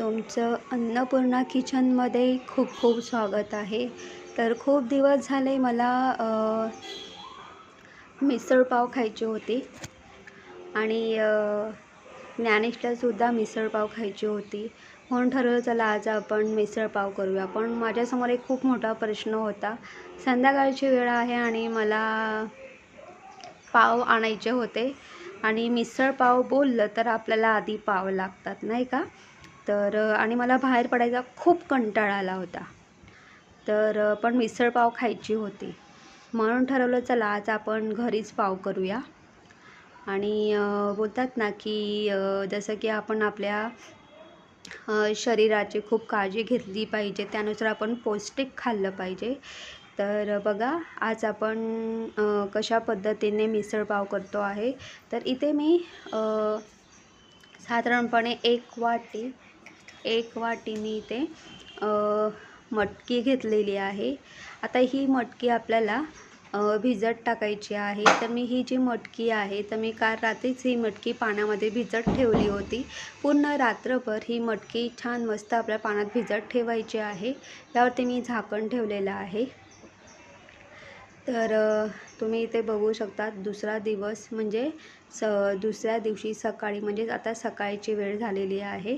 तुमचं अन्नपूर्णा किचनमध्ये खूप खूप स्वागत आहे. तर खूप दिवस झाले मला मिसळपाव खायची होती. आणि अ, ज्ञानेशलासुद्धा मिसळपाव खायची होती. म्हणून ठरवलं चला आज आपण मिसळपाव करूया. पण माझ्यासमोर एक खूप मोठा प्रश्न होता. संध्याकाळची वेळ आहे आणि मला पाव आणायचे होते. आणि मिसळपाव बोललं तर आपल्याला आधी पाव लागतात नाही का? तर आणि मला बाहेर पडायचा खूप कंटाळा आला होता. तर पण मिसळपाव खायची होती. म्हणून ठरवलं चला आज आपण घरीच पाव करूया. आणि बोलतात ना की जसं की आपण आपल्या शरीराची खूप काळजी घेतली पाहिजे त्यानुसार आपण पौष्टिक खाल्लं पाहिजे. तर बघा आज आपण कशा पद्धतीने मिसळपाव करतो आहे. तर इथे मी साधारणपणे एक वाटी एक वाटी मी इथे मटकी घेतलेली आहे. आता ही मटकी आपल्याला भिजत टाकायची आहे. तर मी ही जी मटकी आहे तर मी काल रात्रीच ही मटकी पाण्यामध्ये भिजत ठेवली होती. पूर्ण रात्रभर ही मटकी छान मस्त आपल्या पाण्यात भिजत ठेवायची आहे. त्यावरती मी झाकण ठेवलेलं आहे. तर तुम्ही इथे बघू शकता दुसरा दिवस म्हणजे स दुसऱ्या दिवशी सकाळी म्हणजेच आता सकाळची वेळ झालेली आहे.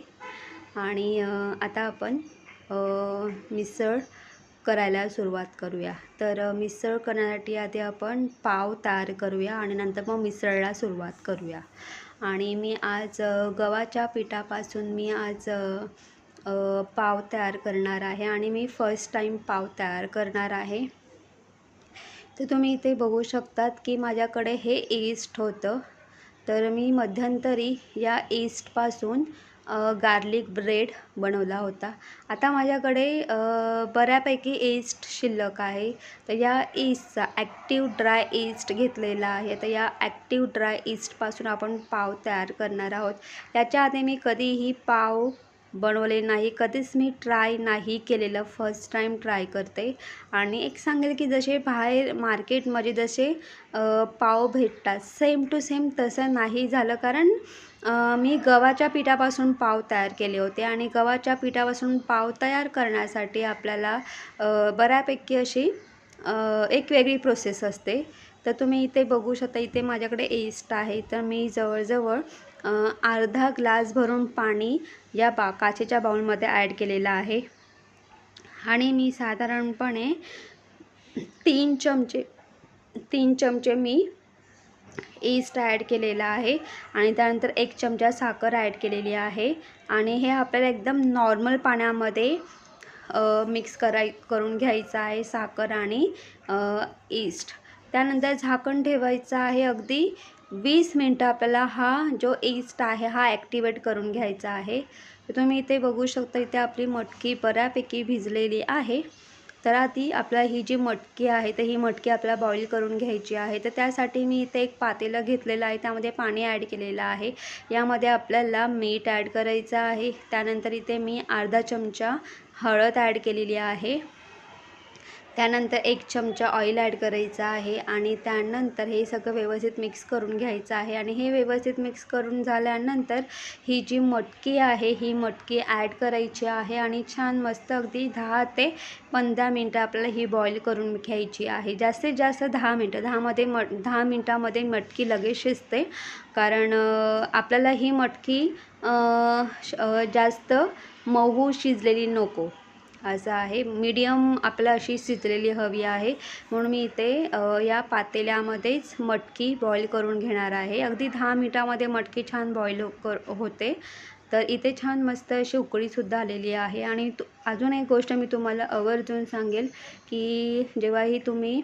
आणि आता आपण मिसळ करायला सुरुवात करूया. तर मिसळ करण्यासाठी आधी आपण पाव तयार करूया आणि नंतर मग मिसळला सुरुवात करूया. आणि मी आज गव्हाच्या पिठापासून मी आज पाव तयार करणार आहे आणि मी फर्स्ट टाईम पाव तयार करणार आहे. तर तुम्ही इथे बघू शकतात की माझ्याकडे हे ईस्ट होतं. तर मी मध्यंतरी या ईस्टपासून गार्लिक ब्रेड बनवला होता. आता माझ्याकडे बऱ्यापैकी ईस्ट शिल्लक आहे. तर या ईस्टचा ॲक्टिव्ह ड्राय ईस्ट घेतलेला आहे. तर या ॲक्टिव्ह ड्राय ईस्टपासून आपण पाव तयार करणार आहोत. याच्या आधी मी कधीही पाव बनवले नाही. कधीच मी ट्राय नाही केलेलं. फर्स्ट टाईम ट्राय करते. आणि एक सांगेल की जसे बाहेर मार्केटमध्ये जसे पाव भेटतात सेम टू सेम तसं नाही झालं. कारण मी गव्हाच्या पिठापासून पाव तयार केले होते आणि गव्हाच्या पिठापासून पाव तयार करण्यासाठी आपल्याला बऱ्यापैकी अशी एक वेगळी प्रोसेस असते. तर तुम्ही इथे बघू शकता इथे माझ्याकडे एस्ट आहे. तर मी जवळजवळ अर्धा ग्लास भरून पाणी या बा काचेच्या बाउलमध्ये ॲड केलेलं आहे. आणि मी साधारणपणे तीन चमचे तीन चमचे मी ईस्ट ॲड केलेला आहे आणि त्यानंतर एक चमचा साखर ॲड केलेली आहे. आणि हे आपल्याला एकदम नॉर्मल पाण्यामध्ये मिक्स कराय करून घ्यायचं आहे साखर आणि ईस्ट त्यानंतर झाकण ठेवायचं आहे अगदी वीस मिनटं आपल्याला हा जो ईस्ट आहे हा ॲक्टिवेट करून घ्यायचा आहे. तुम्ही इथे बघू शकता इथे आपली मटकी बऱ्यापैकी भिजलेली आहे. तर आधी आपला ही जी मटकी आहे तर ही मटकी आपल्याला बॉईल करून घ्यायची आहे. तर त्यासाठी मी इथे एक पातेलं घेतलेलं आहे. त्यामध्ये पाणी ॲड केलेलं आहे. यामध्ये आपल्याला मीठ ॲड करायचं आहे. त्यानंतर इथे मी अर्धा चमचा हळद ॲड केलेली आहे. त्यानंतर एक चमचा ऑइल ॲड करायचा आहे आणि त्यानंतर हे सगळं व्यवस्थित मिक्स करून घ्यायचं आहे. आणि हे व्यवस्थित मिक्स करून झाल्यानंतर ही जी मटकी आहे ही मटकी ॲड करायची आहे आणि छान मस्त अगदी दहा ते पंधरा मिनटं आपल्याला ही बॉईल करून घ्यायची आहे. जास्तीत जास्त दहा मिनटं दहामध्ये मट दहा मिनटामध्ये मटकी लगेच शिजते. कारण आपल्याला ही मटकी श- जास्त मऊ शिजलेली नको. असं आहे. मीडियम आपल्याला अशी शिजलेली हवी आहे. म्हणून मी इथे या पातेल्यामध्येच मटकी बॉईल करून घेणार आहे. अगदी दहा मिनटामध्ये मटकी छान बॉईल कर होते. तर इथे छान मस्त अशी उकळीसुद्धा आलेली आहे. आणि तु अजून एक गोष्ट मी तुम्हाला आवर्जून सांगेल की जेव्हाही तुम्ही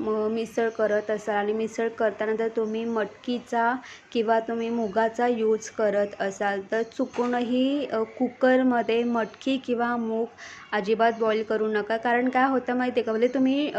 म- मिसळ करत असाल आणि मिसळ करताना जर तुम्ही मटकीचा किंवा तुम्ही मुगाचा यूज करत असाल तर चुकूनही कुकरमध्ये मटकी किंवा मूग अजिबात बॉईल करू नका. कारण काय होतं माहिती आहे का? म्हणजे तुम्ही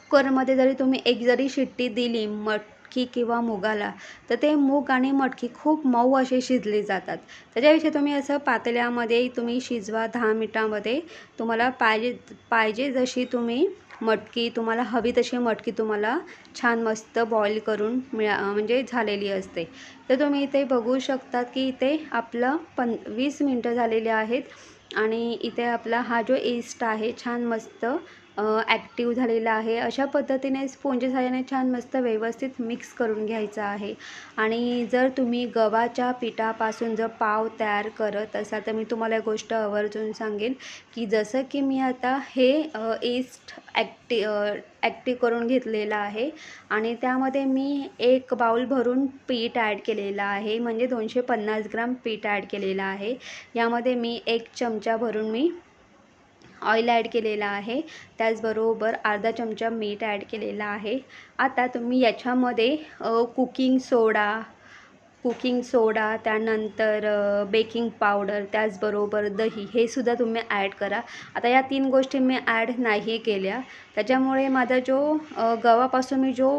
कुकरमध्ये जरी तुम्ही एक जरी शिट्टी दिली मटकी किंवा मुगाला तर ते मूग आणि मटकी खूप मऊ असे शिजले जातात. त्याच्याविषयी तुम्ही असं पातेल्यामध्ये तुम्ही शिजवा दहा मिनिटामध्ये. तुम्हाला पाहिजे पाहिजे जशी तुम्ही मटकी तुम्हाला हवी तशी मटकी तुम्हाला छान मस्त बॉईल करून मिळा म्हणजे झालेली असते. तर तुम्ही इथे बघू शकता की इथे आपलं पं वीस मिनटं झालेली आहेत आणि इथे आपला हा जो ईस्ट आहे छान मस्त ॲक्टिव्ह झालेला आहे. अशा पद्धतीने स्पोंजेस सहाय्याने छान मस्त व्यवस्थित मिक्स करून घ्यायचं आहे. आणि जर तुम्ही गव्हाच्या पिठापासून जर पाव तयार करत असाल तर मी तुम्हाला गोष्ट आवर्जून सांगेन की जसं की मी आता हे ईस्ट ॲक्टि ॲक्टिव्ह करून घेतलेलं आहे. आणि त्यामध्ये मी एक बाऊल भरून पीठ ॲड केलेलं आहे. म्हणजे दोनशे पन्नास ग्राम पीठ ॲड केलेलं आहे. यामध्ये मी एक चमचा भरून मी ऑइल ॲड केलेला आहे. त्याचबरोबर अर्धा चमचा मीठ ॲड केलेला आहे. आता तुम्ही याच्यामध्ये कुकिंग सोडा कुकिंग सोडा त्यानंतर बेकिंग पावडर त्याचबरोबर दही हे सुद्धा तुम्ही ॲड करा. आता या तीन गोष्टी मी ॲड नाही केल्या. त्याच्यामुळे माझा जो गव्हापासून मी जो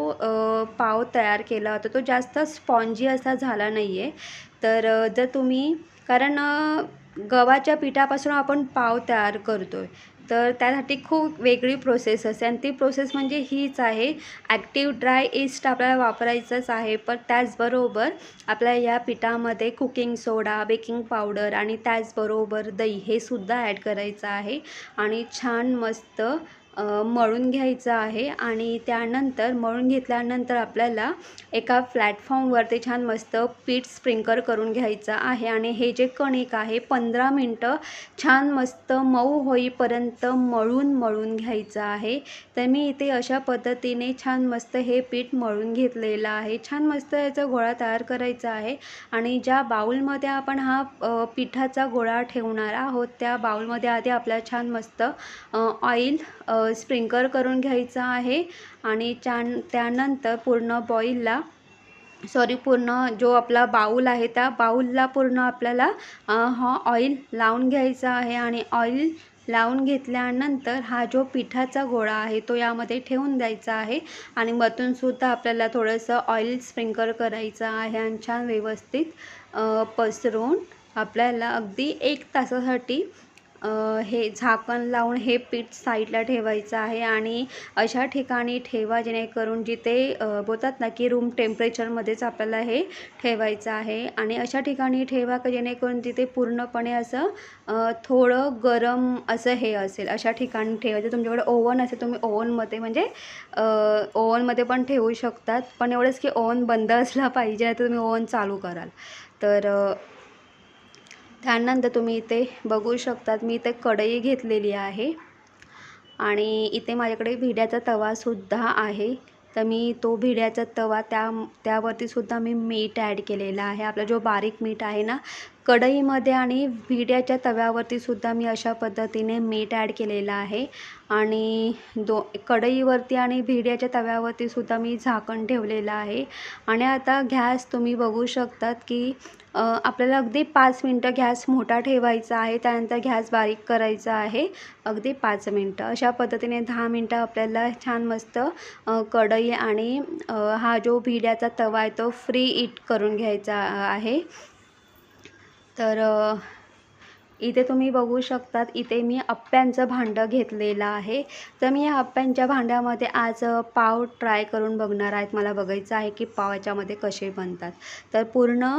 पाव तयार केला होता तो जास्त स्पॉन्जी असा झाला नाही आहे तर जर तुम्ही कारण गव्हाच्या पिठापासून आपण पाव तयार करतो आहे तर त्यासाठी खूप वेगळी प्रोसेस असते आणि ती प्रोसेस म्हणजे हीच आहे. ॲक्टिव्ह ड्राय इस्ट आपल्याला वापरायचंच आहे. पण त्याचबरोबर आपल्या या पिठामध्ये कुकिंग सोडा बेकिंग पावडर आणि त्याचबरोबर दही हे सुद्धा ॲड करायचं आहे. आणि छान मस्त मळून घ्यायचं आहे आणि त्यानंतर मळून घेतल्यानंतर आपल्याला एका प्लॅटफॉर्मवरती छान मस्त पीठ स्प्रिंकर करून घ्यायचं आहे आणि हे जे कणिक आहे पंधरा मिनटं छान मस्त मऊ होईपर्यंत मळून मळून घ्यायचं आहे. तर मी इथे अशा पद्धतीने छान मस्त हे पीठ मळून घेतलेलं आहे. छान मस्त याचा गोळा तयार करायचा आहे आणि ज्या बाऊलमध्ये आपण हा पिठाचा गोळा ठेवणार आहोत त्या बाऊलमध्ये आधी आपल्याला छान मस्त ऑइल स्प्रिंकर करून घ्यायचा आहे आणि छान त्यानंतर पूर्ण बॉईलला सॉरी पूर्ण जो आपला बाऊल आहे त्या बाऊलला पूर्ण आपल्याला हा ऑइल लावून घ्यायचा आहे आणि ऑइल लावून घेतल्यानंतर हा जो पिठाचा गोळा आहे तो यामध्ये ठेवून द्यायचा आहे आणि मधूनसुद्धा आपल्याला थोडंसं ऑइल स्प्रिंकर करायचं आहे आणि छान व्यवस्थित पसरून आपल्याला अगदी एक तासासाठी हे झाकण लावून हे पीठ साईडला ठेवायचं आहे आणि अशा ठिकाणी ठेवा जेणेकरून जिथे बोलतात ना की रूम टेम्परेचरमध्येच आपल्याला हे ठेवायचं आहे. आणि अशा ठिकाणी ठेवा का जेणेकरून तिथे पूर्णपणे असं थोडं गरम असं हे असेल अशा ठिकाणी ठेवायचं तुमच्याकडे ओव्हन असेल तुम्ही ओव्हनमध्ये म्हणजे ओव्हनमध्ये पण ठेवू शकतात. पण एवढंच की ओव्हन बंद असला पाहिजे नाही तर तुम्ही ओव्हन चालू कराल. तर त्यानंतर तुम्ही इथे बघू शकतात मी इथे कढई घेतलेली आहे. आणि इथे माझ्याकडे भिड्याचा तवासुद्धा आहे. तर मी तो भिड्याचा तवा त्या त्यावरतीसुद्धा मी मीठ ॲड केलेला आहे. आपला जो बारीक मीठ आहे ना कढईमध्ये आणि भिड्याच्या तव्यावरतीसुद्धा मी अशा पद्धतीने मीठ ॲड केलेलं आहे. आणि दो कढईवरती आणि भिड्याच्या तव्यावरतीसुद्धा मी झाकण ठेवलेलं आहे. आणि आता गॅस तुम्ही बघू शकतात की आपल्याला अगदी पाच मिनटं गॅस मोठा ठेवायचा आहे त्यानंतर गॅस बारीक करायचा आहे अगदी पाच मिनटं. अशा पद्धतीने दहा मिनटं आपल्याला छान मस्त कढई आणि हा जो भिड्याचा तवा आहे तो फ्री इट करून घ्यायचा आहे. तर इथे तुम्ही बघू शकतात इथे मी अप्प्यांचं भांडं घेतलेलं आहे. तर मी या अप्प्यांच्या भांड्यामध्ये आज पाव ट्राय करून बघणार आहेत. मला बघायचं आहे की पाव याच्यामध्ये कसे बनतात. तर पूर्ण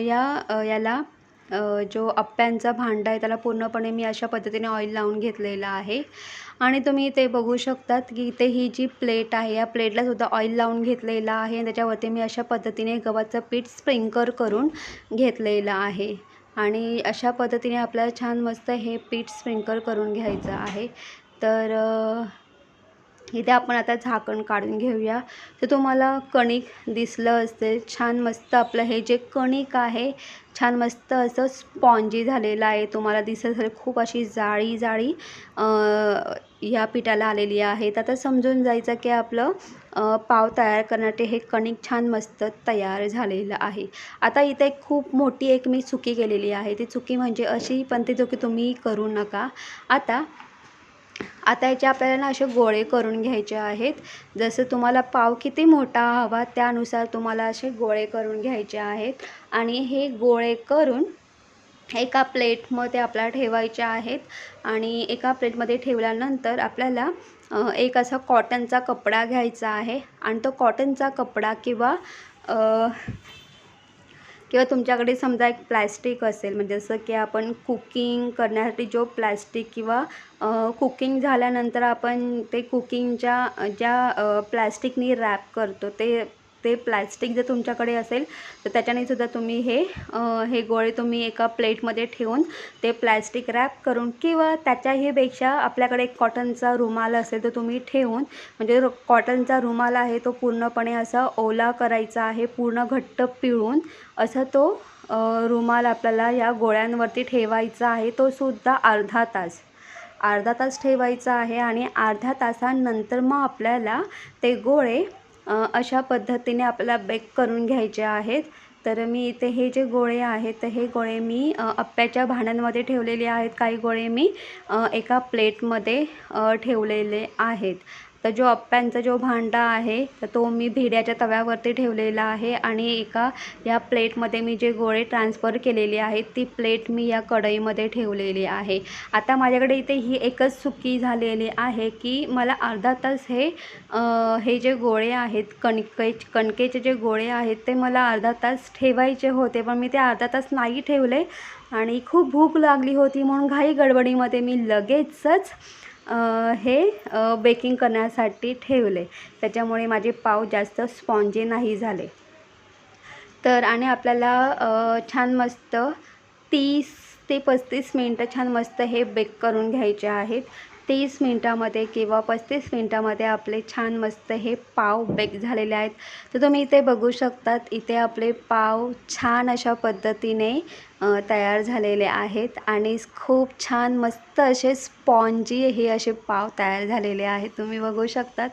या याला जो अप्प्यांचा भांडा आहे त्याला पूर्णपणे मी अशा पद्धतीने ऑइल लावून घेतलेला आहे. आणि तुम्ही इथे बघू शकतात की इथे ही जी प्लेट आहे या प्लेटला सुद्धा ऑइल लावून घेतलेलं आहे. आणि त्याच्यावरती मी अशा पद्धतीने गव्हाचं पीठ स्प्रिंकर करून घेतलेलं आहे. आणि अशा पद्धतीने आपल्याला छान मस्त हे पीठ स्प्रिंकल करून घ्यायचं आहे. तर इथे आपण आता झाकण काढून घेऊया. तर तुम्हाला कणिक दिसलं असेल छान मस्त आपलं हे जे कणिक आहे छान मस्त असं स्पॉन्जी झालेलं आहे. तुम्हाला दिसत असेल खूप अशी जाळी जाळी ह्या पिठाला आलेली आहेत आता समजून जायचं की आपलं पाव तयार करण्यासाठी हे कणिक छान मस्त तयार झालेलं आहे. आता इथे खूप मोठी एक मी चुकी केलेली आहे. ती चुकी म्हणजे अशी पण ती चुकी तुम्ही करू नका. आता आता याचे आपल्याला ना असे गोळे करून घ्यायचे आहेत. जसं तुम्हाला पाव किती मोठा हवा त्यानुसार तुम्हाला असे गोळे करून घ्यायचे आहेत. आणि हे गोळे करून एका प्लेटमध्ये आपल्याला ठेवायच्या आहेत. आणि एका प्लेटमध्ये ठेवल्यानंतर आपल्याला एक असा कॉटनचा कपडा घ्यायचा आहे. आणि तो कॉटनचा कपडा किंवा किंवा तुमच्याकडे समजा एक प्लॅस्टिक असेल म्हणजे जसं की आपण कुकिंग करण्यासाठी जो प्लॅस्टिक किंवा कुकिंग झाल्यानंतर आपण ते कुकिंगच्या ज्या प्लॅस्टिकनी रॅप करतो ते ते प्लॅस्टिक जर तुमच्याकडे असेल तर त्याच्याने सुद्धा तुम्ही हे हे गोळे तुम्ही एका प्लेटमध्ये ठेवून ते प्लॅस्टिक रॅप करून किंवा त्याच्याहीपेक्षा आपल्याकडे एक कॉटनचा रुमाल असेल तर तुम्ही ठेवून म्हणजे कॉटनचा रुमाल आहे तो पूर्णपणे असा ओला करायचा आहे पूर्ण घट्ट पिळून असा तो रुमाल आपल्याला या गोळ्यांवरती ठेवायचा आहे तो सुद्धा अर्धा तास. अर्धा तास ठेवायचा आहे आणि अर्ध्या तासानंतर मग आपल्याला ते गोळे अशा पद्धतीने आपल्याला बेक करून घ्यायचे आहेत. तर मी इथे हे जे गोळे आहेत तर हे गोळे मी अप्प्याच्या भांड्यांमध्ये ठेवलेले आहेत. काही गोळे मी एका प्लेटमध्ये ठेवलेले आहेत. तर जो अप्प्यांचा जो भांडा आहे तर तो मी भिड्याच्या तव्यावरती ठेवलेला आहे आणि एका या प्लेटमध्ये मी जे गोळे ट्रान्सफर केलेले आहेत ती प्लेट मी या कढईमध्ये ठेवलेली आहे. आता माझ्याकडे इथे ही एकच चुकी झालेली आहे की मला अर्धा तास हे हे जे गोळे आहेत कणके कणकेचे जे गोळे आहेत ते मला अर्धा तास ठेवायचे होते पण मी ते अर्धा तास नाही ठेवले आणि खूप भूक लागली होती म्हणून घाई गडबडीमध्ये मी लगेचच हे बेकिंग करण्यासाठी ठेवले. त्याच्यामुळे माझे पाव जास्त स्पॉन्जी नाही झाले. तर आणि आपल्याला छान मस्त तीस ते पस्तीस मिनटं छान मस्त हे बेक करून घ्यायचे आहेत. तीस मिनटामध्ये किंवा पस्तीस मिनटामध्ये आपले छान मस्त हे पाव बेक झालेले आहेत. तर तुम्ही इथे बघू शकतात इथे आपले पाव छान अशा पद्धतीने तयार झालेले आहेत आणि खूप छान मस्त असे स्पॉन्जी हे असे पाव तयार झालेले आहेत. तुम्ही बघू शकतात.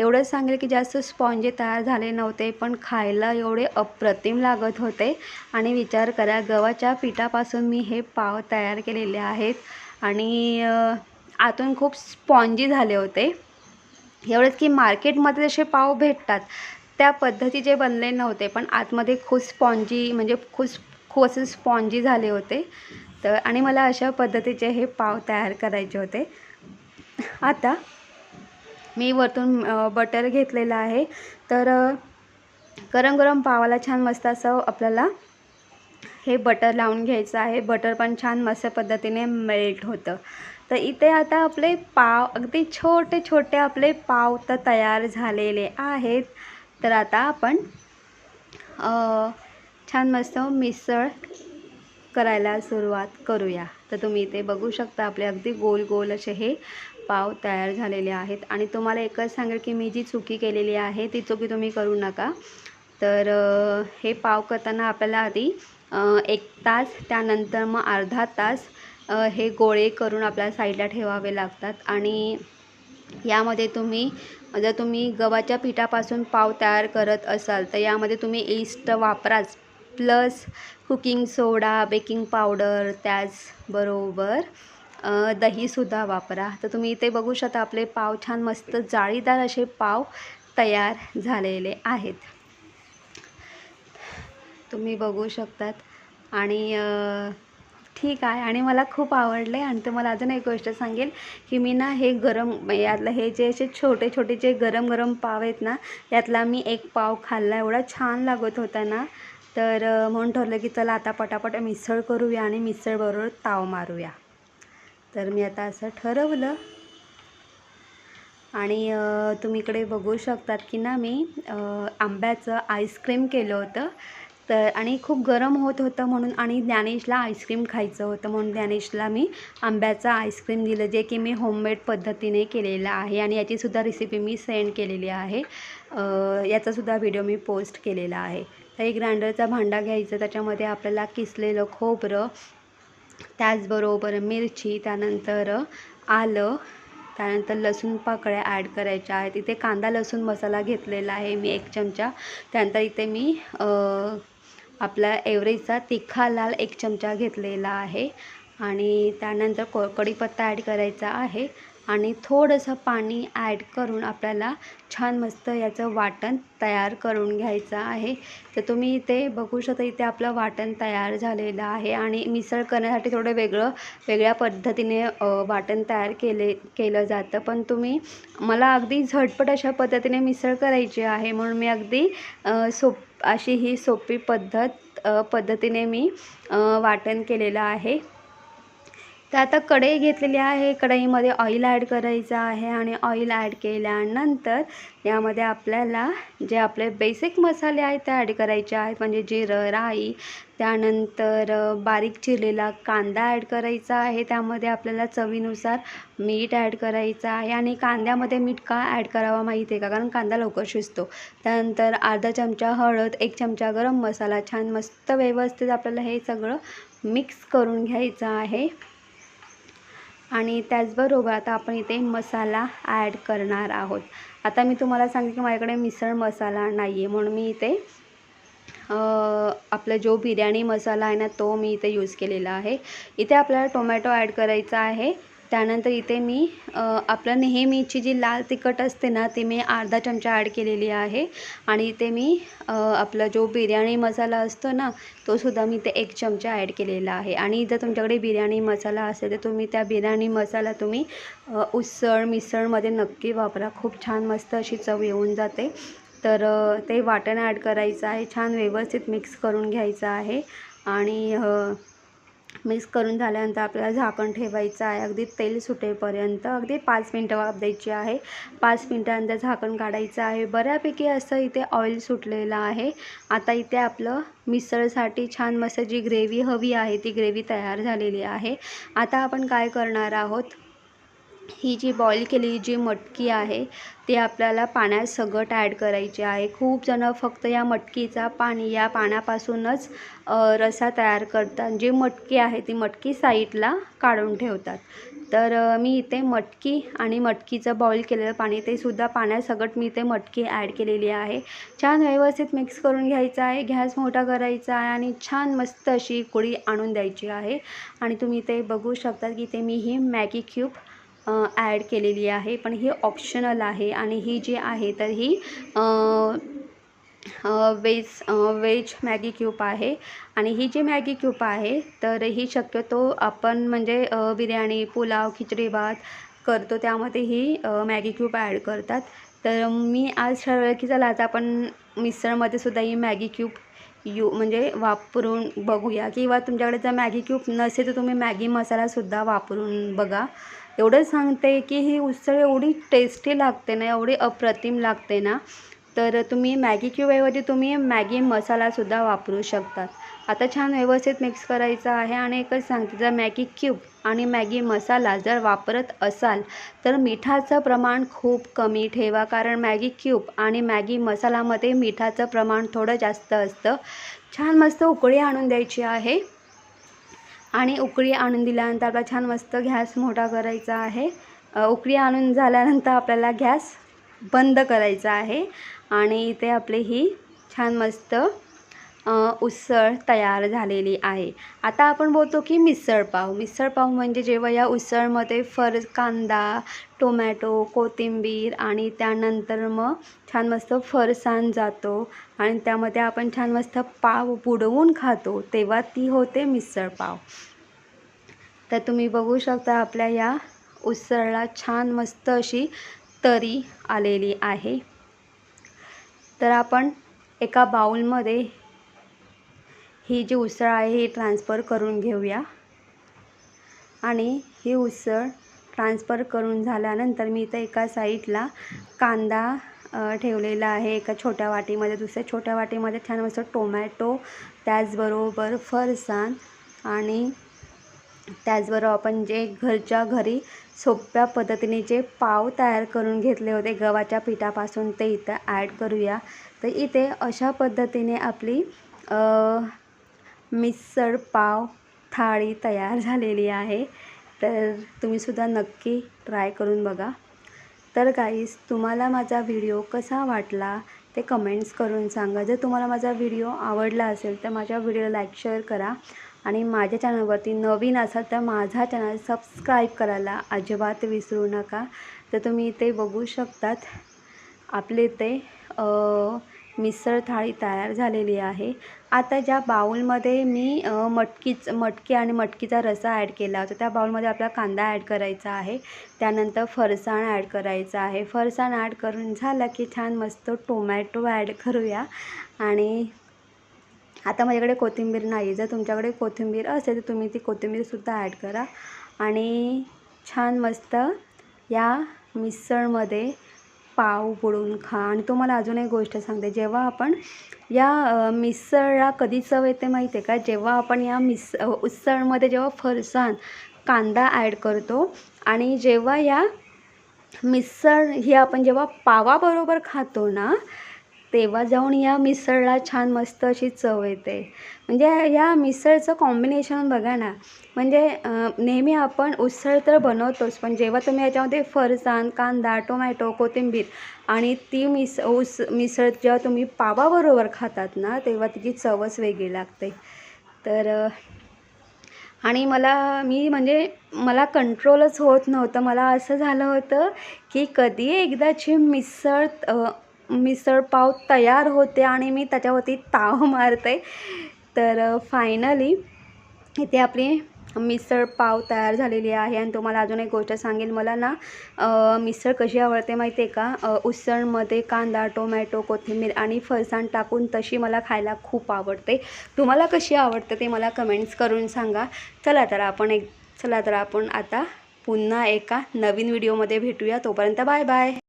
एवढंच सांगेल की जास्त स्पॉन्जी तयार झाले नव्हते पण खायला एवढे अप्रतिम लागत होते. आणि विचार करा गव्हाच्या पिठापासून मी हे पाव तयार केलेले आहेत. आणि आतून खूप स्पॉन्जी झाले होते. एवढंच की मार्केटमध्ये जसे पाव भेटतात त्या पद्धतीचे बनले नव्हते पण आतमध्ये खूप स्पॉन्जी म्हणजे खूप खूप असे स्पॉन्जी झाले होते. तर आणि मला अशा पद्धतीचे हे पाव तयार करायचे होते. आता मी वरतून बटर घेतलेलं आहे. तर गरम गरम पावाला छान मस्त असं आपल्याला हे बटर लावून घ्यायचं आहे. बटर पण छान मस्त पद्धतीने मेल्ट होतं. तर इथे आता आपले पाव अगदी छोटे छोटे आपले पाव तर तयार झालेले आहेत. तर आता आपण छान मस्त मिसळ करायला सुरुवात करूया. तर तुम्ही इथे बघू शकता आपले अगदी गोल गोल असे हे पाव तयार झालेले आहेत. आणि तुम्हाला एकच सांगेल की मी जी चुकी केलेली आहे ती चुकी तुम्ही करू नका. तर हे पाव करताना आपल्याला आधी एक तास त्यानंतर मग अर्धा तास हे गोळे करून आपल्याला साईडला ठेवावे लागतात आणि यामध्ये तुम्ही जर तुम्ही गव्हाच्या पिठापासून पाव तयार करत असाल तर यामध्ये तुम्ही yeast वापराच. Plus cooking soda baking powder त्याचबरोबर दहीसुद्धा वापरा. तर तुम्ही इथे बघू शकता आपले पाव छान मस्त जाळीदार असे पाव तयार झालेले आहेत. तुम्ही बघू शकतात. आणि ठीक आहे. आणि मला खूप आवडले आणि तुम्हाला अजून एक गोष्ट सांगेल की मी ना हे गरम यातलं हे जे असे छोटे छोटे जे गरम गरम पाव आहेत ना यातला मी एक पाव खाल्ला. एवढा छान लागत होता ना. तर म्हणून ठरलं की चला आता पटापट मिसळ करूया आणि मिसळबरोबर ताव मारूया. तर मी आता असं ठरवलं. आणि तुम्ही इकडे बघू शकतात की ना मी आंब्याचं आईस्क्रीम केलं होतं. तर आणि खूप गरम होत होतं म्हणून आणि ज्ञानेशला आईस्क्रीम खायचं होतं म्हणून ज्ञानेशला मी आंब्याचं आईस्क्रीम दिलं जे की मी होममेड पद्धतीने केलेलं आहे आणि याचीसुद्धा रेसिपी मी सेंड केलेली आहे. याचासुद्धा व्हिडिओ मी पोस्ट केलेला आहे. तर एक ग्राइंडरचा भांडा घ्यायचा त्याच्यामध्ये आपल्याला किसलेलं खोबरं त्याचबरोबर मिरची त्यानंतर आलं त्यानंतर लसूण पाकळ्या ॲड करायच्या आहेत. इथे कांदा लसूण मसाला घेतलेला आहे मी एक चमचा. त्यानंतर इथे मी आपला एवरेजचा तिखा लाल एक चमचा घेतलेला आहे आणि त्यानंतर को कढीपत्ता ॲड करायचा आहे आणि थोडंसं पाणी ॲड करून आपल्याला छान मस्त याचं वाटण तयार करून घ्यायचं आहे. तर तुम्ही इथे बघू शकता इथे आपलं वाटण तयार झालेलं आहे आणि मिसळ करण्यासाठी थोडं वेगळं वेगळ्या पद्धतीने वाटण तयार केले केलं जातं. पण तुम्ही मला अगदी झटपट अशा पद्धतीने मिसळ करायची आहे म्हणून मी अगदी सोप अशी ही सोपी पद्धत पद्धतीने मी वाटण केलेलं आहे. तर आता कढई घेतलेली आहे. कढईमध्ये ऑइल ॲड करायचं आहे आणि ऑइल ॲड केल्यानंतर यामध्ये आपल्याला जे आपले बेसिक मसाले आहेत ते ॲड करायचे आहेत. म्हणजे जिरं राई त्यानंतर बारीक चिरलेला कांदा ॲड करायचा आहे. त्यामध्ये आपल्याला चवीनुसार मीठ ॲड करायचं आहे. आणि कांद्यामध्ये मीठ का ॲड करावा माहीत आहे का? कारण कांदा लवकर शिजतो. त्यानंतर अर्धा चमचा हळद एक चमचा गरम मसाला छान मस्त व्यवस्थित आपल्याला हे सगळं मिक्स करून घ्यायचं आहे. आणि त्याचबरोबर आता आपण इथे मसाला ॲड करणार आहोत. आता मी तुम्हाला सांगते की माझ्याकडे मिसळ मसाला नाही आहे म्हणून मी इथे आपला जो बिर्याणी मसाला आहे ना तो मी इथे यूज केलेला आहे. इथे आपल्याला टोमॅटो ॲड करायचा आहे. त्यानंतर इथे मी आपलं नेहमीची जी लाल तिखट असते ना ती मी अर्धा चमचा ॲड केलेली आहे. आणि इथे मी आपला जो बिर्याणी मसाला असतो ना तोसुद्धा मी ते एक चमचा ॲड केलेला आहे. आणि जर तुमच्याकडे बिर्याणी मसाला असेल तर तुम्ही त्या बिर्याणी मसाला तुम्ही उसळ मिसळमध्ये नक्की वापरा. खूप छान मस्त अशी चव येऊन जाते. तर ते वाटण ॲड करायचं आहे. छान व्यवस्थित मिक्स करून घ्यायचं आहे. आणि मिक्स करून झाल्यानंतर आपल्याला झाकण ठेवायचं आहे. अगदी तेल सुटेपर्यंत. अगदी पाच मिनटं वाफ द्यायची आहे. पाच मिनटानंतर झाकण काढायचं आहे. बऱ्यापैकी असं इथे ऑइल सुटलेलं आहे. आता इथे आपलं मिसळसाठी छान मस्त जी ग्रेव्ही हवी आहे ती ग्रेव्ही तयार झालेली आहे. आता आपण काय करणार आहोत? ही जी बॉईल केलेली जी मटकी आहे ती आपल्याला पाण्यात सगट ॲड करायची आहे. खूप जणं फक्त या मटकीचा पाणी या पाण्यापासूनच रसा तयार करतात. जी मटकी आहे ती मटकी साईडला काढून ठेवतात. तर मी इथे मटकी आणि मटकीचं बॉईल केलेलं पाणी ते सुद्धा पाण्यासगट मी इथे मटकी ॲड केलेली आहे. छान व्यवस्थित मिक्स करून घ्यायचं आहे. गॅस मोठा करायचा आहे आणि छान मस्त अशी कुळी आणून द्यायची आहे. आणि तुम्ही इथे बघू शकता की ते मी ही मॅगी क्यूब ॲड केलेली आहे. पण ही ऑप्शनल आहे आणि ही जी आहे तर ही वेज वेज मॅगी क्यूब आहे. आणि ही जी मॅगी क्यूब आहे तर ही शक्यतो आपण म्हणजे बिर्याणी पुलाव खिचडी भात करतो. त्यामध्ये ही मॅगी क्यूब ॲड करतात. तर मी आज ठरवलं की चला आता आपण मिसळमध्ये सुद्धा ही मॅगी क्यूब यू म्हणजे वापरून बघूया. किंवा तुमच्याकडे जर मॅगी क्यूब नसेल तर तुम्ही मॅगी मसालासुद्धा वापरून बघा. एवढं सांगते की ही उसळ एवढी टेस्टी लागते ना एवढी अप्रतिम लागते ना तर तुम्ही मॅगी क्यूबऐवजी तुम्ही मॅगी मसालासुद्धा वापरू शकतात. आता छान व्यवस्थित मिक्स करायचं आहे आणि एकच सांगते जर मॅगी क्यूब आणि मॅगी मसाला जर वापरत असाल तर मिठाचं प्रमाण खूप कमी ठेवा कारण मॅगी क्यूब आणि मॅगी मसालामध्ये मिठाचं प्रमाण थोडं जास्त असतं. छान मस्त उकळी आणून द्यायची आहे. आणि उकळी आणून दिल्यानंतर आपला छान मस्त गॅस मोठा करायचा आहे. उकळी आणून झाल्यानंतर आपल्याला गॅस बंद करायचा आहे. आणि इथे आपली ही छान मस्त उसळ तयार झालेली आहे. आता आपण बोलतो की मिसळपाव मिसळपाव म्हणजे जेव्हा या उसळमध्ये फर कांदा टोमॅटो कोथिंबीर आणि त्यानंतर मग छान मस्त फरसाण जातो आणि त्यामध्ये आपण छान मस्त पाव बुडवून खातो तेव्हा ती होते मिसळपाव तर तुम्ही बघू शकता आपल्या या उसळला छान मस्त अशी तरी आलेली आहे. तर आपण एका बाऊलमध्ये ही जी उसळ आहे ही ट्रान्सफर करून घेऊया. आणि ही उसळ ट्रान्सफर करून झाल्यानंतर मी इथं एका साईडला कांदा ठेवलेला आहे. एका छोट्या वाटीमध्ये दुसऱ्या छोट्या वाटीमध्ये छान मस्त टोमॅटो त्याचबरोबर फरसाण आणि त्याचबरोबर आपण जे घरच्या घरी सोप्या पद्धतीने जे पाव तयार करून घेतले होते गव्हाच्या पिठापासून ते इथं ॲड करूया. तर इथे अशा पद्धतीने आपली मिसळ पाव थाळी तयार झालेली आहे. तर तुम्हीसुद्धा नक्की ट्राय करून बघा. तर गाईस तुम्हाला माझा व्हिडिओ कसा वाटला ते कमेंट्स करून सांगा. जर तुम्हाला माझा व्हिडिओ आवडला असेल तर माझ्या व्हिडिओला लाईक शेअर करा. आणि माझ्या चॅनलवरती नवीन असाल तर माझा चॅनल सबस्क्राईब करायला अजिबात विसरू नका. तर तुम्ही इथे बघू शकतात. आपले ते मिसळ थाळी तयार झालेली आहे. आता ज्या बाऊलमध्ये मी मटकीच मटकी आणि मटकीचा रसा ॲड केला होता त्या बाउलमध्ये आपला कांदा ॲड करायचा आहे. त्यानंतर फरसाण ॲड करायचं आहे. फरसाण ॲड करून झालं की छान मस्त टोमॅटो ॲड करूया. आणि आता माझ्याकडे कोथिंबीर नाही जर तुमच्याकडे कोथिंबीर असेल तर तुम्ही ती कोथिंबीरसुद्धा ॲड करा. आणि छान मस्त या मिसळमध्ये पाव बुडवून खा. आणि तुम्हाला अजून एक गोष्ट सांगते. जेव्हा आपण या मिसळला कधी चव येते माहिती आहे का? जेव्हा आपण या मिस उसळमध्ये जेव्हा फरसाण कांदा ॲड करतो आणि जेव्हा या मिसळ ही आपण जेव्हा पावाबरोबर खातो ना तेव्हा जाऊन या मिसळला छान मस्त अशी चव येते. म्हणजे या मिसळचं कॉम्बिनेशन बघा ना म्हणजे नेहमी आपण उसळ तर बनवतोच पण जेव्हा तुम्ही याच्यामध्ये फरसाण कांदा टोमॅटो कोथिंबीर आणि ती मिस उस मिसळ जेव्हा तुम्ही पावाबरोबर खातात ना तेव्हा तिची चवच वेगळी लागते. तर आणि मला मी म्हणजे मला कंट्रोलच होत नव्हतं. मला असं झालं होतं की कधी एकदाची मिसळ मिसळपाव मिसळ पाव तयार होते आणि मी त्याच्यावरती ताव मारते. तर फायनली इथे आपली मिसळ पाव तयार झालेली आहे आणि तुम्हाला अजून एक गोष्ट सांगेल. मला ना मिसळ कशी आवडते माहिती आहे का उसळमध्ये कांदा टोमॅटो कोथिंबीर आणि फरसाण टाकून तशी मला खायला खूप आवडते. तुम्हाला कशी आवडते ते मला कमेंट्स करून सांगा. चला तर आपण एक चला तर आपण आता पुन्हा एका नवीन व्हिडिओमध्ये भेटूया. तोपर्यंत बाय बाय.